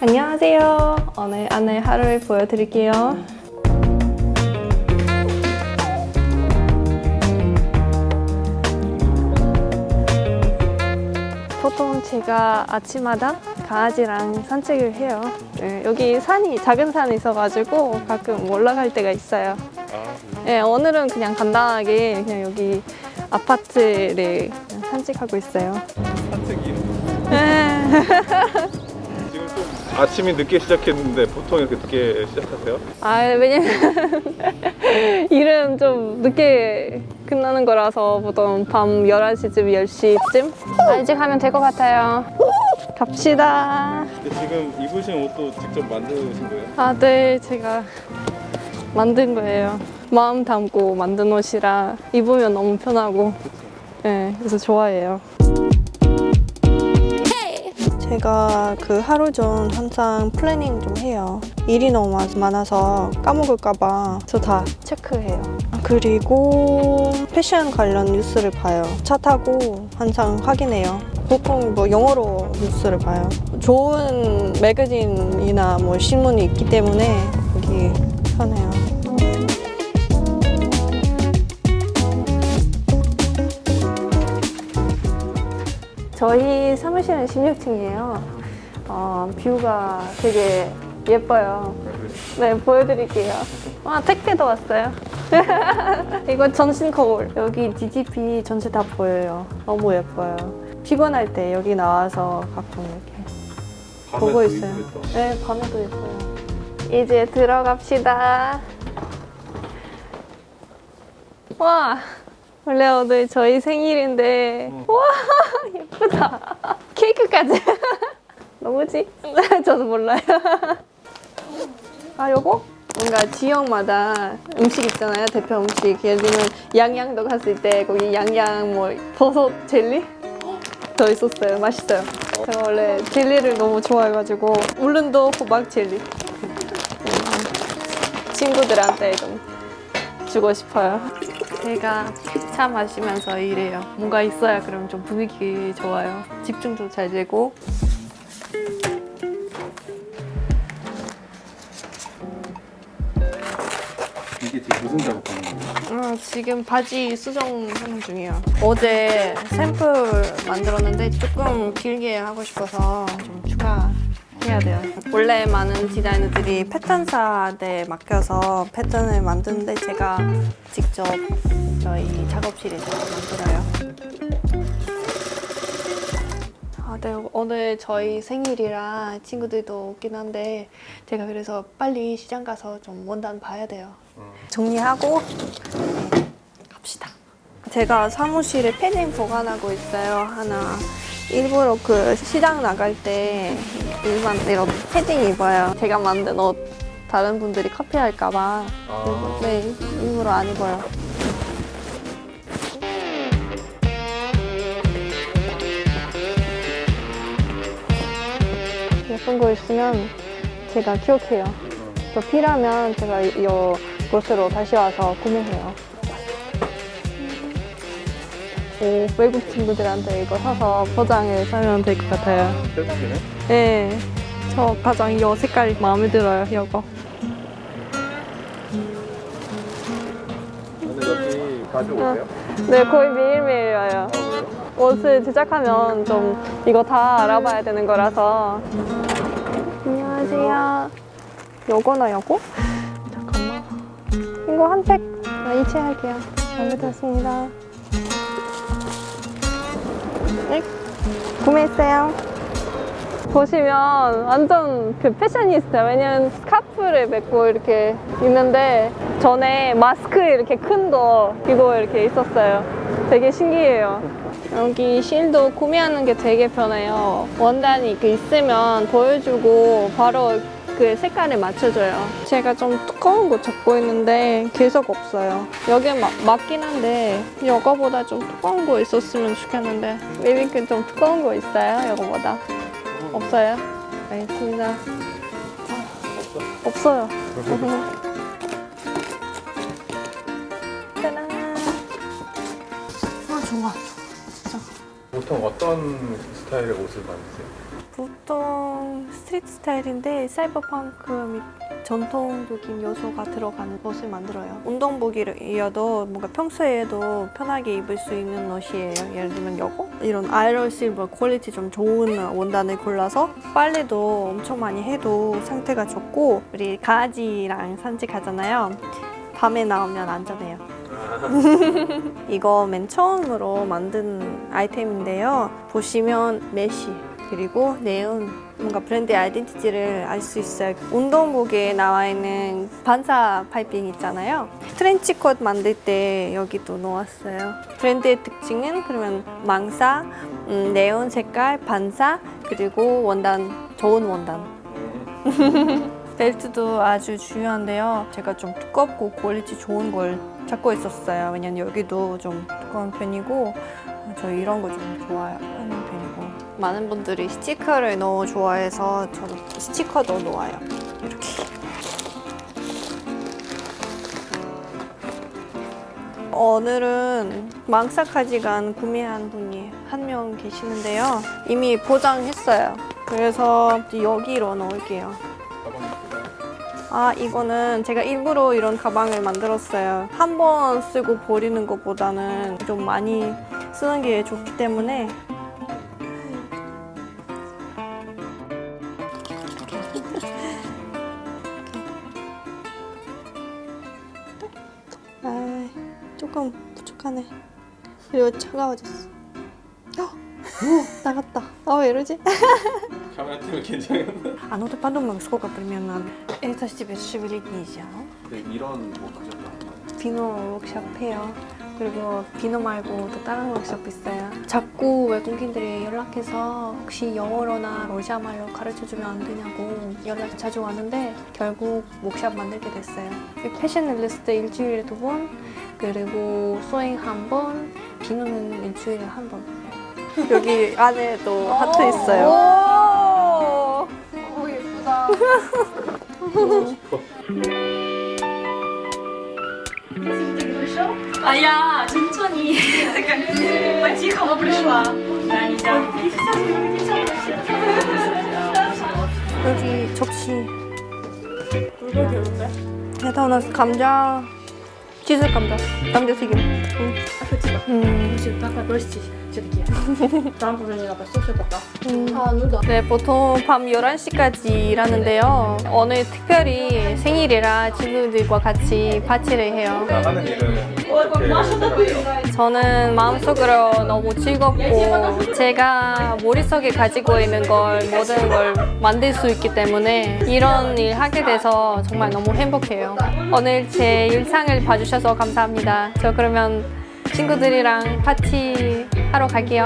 안녕하세요. 오늘 안내 하루를 보여드릴게요. 보통 제가 아침마다 강아지랑 산책을 해요. 네, 여기 산이 작은 산이 있어가지고 가끔 올라갈 때가 있어요. 아, 네, 오늘은 그냥 간단하게 그냥 여기 아파트를 그냥 산책하고 있어요. 산책이요. 네. 아침이 늦게 시작했는데 보통 이렇게 늦게 시작하세요? 아 왜냐면 일은 좀 늦게 끝나는 거라서 보통 밤 11시쯤 10시쯤? 아, 일찍 하면 될 것 같아요. 갑시다. 근데 지금 입으신 옷도 직접 만드신 거예요? 아 네. 제가 만든 거예요. 마음 담고 만든 옷이라 입으면 너무 편하고. 네 그래서 좋아해요 제가 그 하루 전 항상 플래닝 좀 해요. 일이 너무 많- 많아서 까먹을까봐 그래서 다 체크해요. 그리고 패션 관련 뉴스를 봐요. 차 타고 항상 확인해요. 보통 뭐 영어로 뉴스를 봐요. 좋은 매거진이나 뭐 신문이 있기 때문에 여기 편해요. 저희 사무실은 16층이에요. 어, 뷰가 되게 예뻐요. 네, 보여드릴게요. 와, 택배도 왔어요. 이거 전신 거울. 여기 DGP 전체 다 보여요. 너무 예뻐요. 피곤할 때 여기 나와서 가끔 이렇게 보고 있어요. 네, 밤에도 예뻐요. 이제 들어갑시다. 와, 원래 오늘 저희 생일인데, 와, 예쁘다. 케이크까지. 너무지? 저도 몰라요. 아, 요거? 뭔가 지역마다 음식 있잖아요. 대표 음식. 예를 들면 양양도 갔을 때 거기 양양 뭐 버섯 젤리? 더 있었어요. 맛있어요. 제가 원래 젤리를 너무 좋아해가지고 울릉도 호박 젤리. 음, 친구들한테 좀 주고 싶어요. 제가 차 마시면서 일해요. 뭔가 있어야 그럼 좀 분위기 좋아요. 집중도 잘 되고. 이게 지금 무슨 작업하는 거예요? 아, 지금 바지 수정하는 중이에요. 어제 샘플 만들었는데 조금 길게 하고 싶어서 좀 추가 해야 돼요. 원래 많은 디자이너들이 패턴사에 맡겨서 패턴을 만드는데 제가 직접 저희 작업실에서 만들어요. 아, 네. 오늘 저희 생일이라 친구들도 없긴 한데 제가 그래서 빨리 시장 가서 좀 원단 봐야 돼요. 정리하고 네, 갑시다. 제가 사무실에 패딩 보관하고 있어요. 하나. 일부러 그 시장 나갈 때 일반 이런 패딩 입어요. 제가 만든 옷 다른 분들이 카피할까봐. 아. 네, 일부러 안 입어요. 예쁜 거 있으면 제가 기억해요. 또 필요하면 제가 이 이 곳으로 다시 와서 구매해요. 오, 외국 친구들한테 이거 사서 포장을 사면 될 것 같아요. 네, 저 가장 이 색깔이 마음에 들어요, 이거. 여기 가져오세요? 네, 거의 매일매일 와요. 옷을 제작하면 좀 이거 다 알아봐야 되는 거라서. 안녕하세요. 요거나 요거? 잠깐만. 이거 한 팩, 아, 이체 할게요. 잘못했습니다. 네, 구매했어요. 보시면 완전 그 패셔니스타. 왜냐면 스카프를 메고 이렇게 있는데 전에 마스크 이렇게 큰 거 이거 이렇게 있었어요. 되게 신기해요. 여기 실도 구매하는 게 되게 편해요. 원단이 그 있으면 보여주고 바로 그 색깔을 맞춰줘요. 제가 좀 두꺼운 거 찾고 있는데 계속 없어요. 여기에 마- 맞긴 한데 이거보다 좀 두꺼운 거 있었으면 좋겠는데 웨빙끈 좀 두꺼운 거 있어요? 이거보다 없어요? 알겠습니다. 없어요. 보통 어떤 스타일의 옷을 만드세요? 보통 스트리트 스타일인데 사이버펑크 및 전통적인 요소가 들어간 옷을 만들어요. 운동복이어도 뭔가 평소에도 편하게 입을 수 있는 옷이에요. 예를 들면 요거 이런 아이런 실버 퀄리티 좀 좋은 원단을 골라서 빨래도 엄청 많이 해도 상태가 좋고 우리 강아지랑 산책하잖아요. 밤에 나오면 안전해요. 이거 맨 처음으로 만든 아이템인데요. 보시면 메쉬 그리고 네온 뭔가 브랜드의 아이덴티티를 알 수 있어요. 운동복에 나와 있는 반사 파이핑 있잖아요. 트렌치컷 만들 때 여기도 놓았어요. 브랜드의 특징은 그러면 망사, 음, 네온 색깔, 반사 그리고 원단 좋은 원단. 벨트도 아주 중요한데요. 제가 좀 두껍고 퀄리티 좋은 걸 찾고 있었어요. 왜냐면 여기도 좀 두꺼운 편이고 저 이런 거 좀 좋아하는 편이고 많은 분들이 스티커를 너무 좋아해서 저도 스티커도 놓아요. 이렇게. 오늘은 망사 카디건 구매한 분이 한 명 계시는데요. 이미 포장했어요. 그래서 여기로 넣을게요. 아, 이거는 제가 일부러 이런 가방을 만들었어요. 한 번 쓰고 버리는 것보다는 좀 많이 쓰는 게 좋기 때문에. 아, 조금 부족하네. 그리고 차가워졌어. 어, 나갔다. 아, 왜 이러지? 카메라 때문에 괜찮은데? А ну ты подумай, сколько примерно. Это ж тебе шевелить нельзя. 근데 이런 뭐 가져가 비노 워크숍 해요. 그리고 비노 말고 또 다른 워크숍 있어요. 자꾸 외국인들이 연락해서 혹시 영어로나 러시아 말로 가르쳐 주면 안 되냐고 연락이 자주 왔는데 결국 워크숍 만들게 됐어요. 패셔널리스트 일주일에 두 번, 그리고 소잉 한 번, 비누는 일주일에 한 번. 여기 안에도 하트 있어요. 오 예쁘다. А я 천천히 по-тихому пришла. Да, нельзя. 여기 접시. 대다 나 감자. 치즈 감자 감자 튀김 응. 아 솔직히 음. 지금 다 벌써 제 네, 보통 밤 11시까지 일하는데요. 오늘 특별히 생일이라 친구들과 같이 파티를 해요. 나가는 일은 저는 마음속으로 너무 즐겁고 제가 머릿속에 가지고 있는 걸 모든 걸 만들 수 있기 때문에 이런 일 하게 돼서 정말 너무 행복해요. 오늘 제 일상을 봐주셔서 감사합니다. 저 그러면 친구들이랑 파티 하러 갈게요.